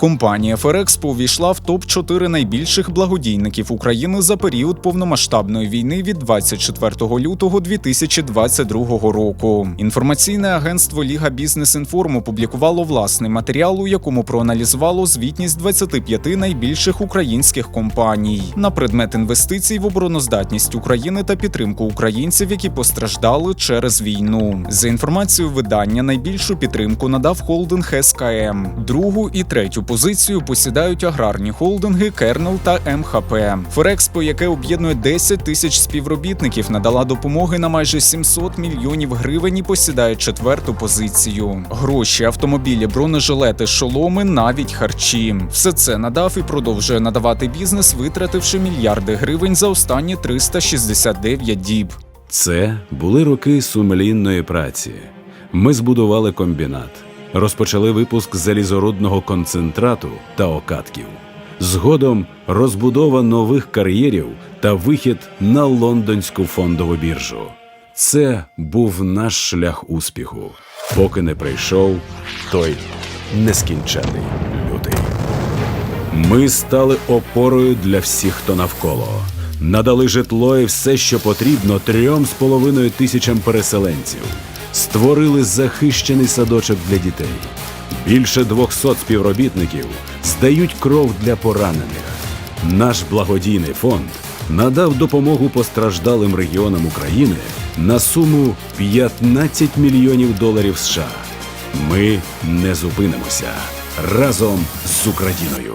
Компанія Ферекспо увійшла в топ 4 найбільших благодійників України за період повномасштабної війни від 24 лютого 2022 року. Інформаційне агентство Ліга Бізнес Інформ опублікувало власний матеріал, у якому проаналізувало звітність 25 найбільших українських компаній на предмет інвестицій в обороноздатність України та підтримку українців, які постраждали через війну. За інформацією видання, найбільшу підтримку надав холдинг СКМ. Другу і третю позицію посідають аграрні холдинги Кернел та МХП. Ферекспо, яке об'єднує 10 тисяч співробітників, надала допомоги на майже 700 мільйонів гривень і посідає четверту позицію. Гроші, автомобілі, бронежилети, шоломи, навіть харчі. Все це надав і продовжує надавати бізнес, витративши мільярди гривень за останні 369 діб. Це були роки сумлінної праці. Ми збудували комбінат, розпочали випуск залізорудного концентрату та окатків. Згодом розбудова нових кар'єрів та вихід на лондонську фондову біржу. Це був наш шлях успіху, поки не прийшов той нескінчений лютий. Ми стали опорою для всіх, хто навколо. Надали житло і все, що потрібно, трьом з половиною тисячам переселенців. Створили захищений садочок для дітей. Більше 200 співробітників здають кров для поранених. Наш благодійний фонд надав допомогу постраждалим регіонам України на суму 15 мільйонів доларів США. Ми не зупинимося разом з Україною.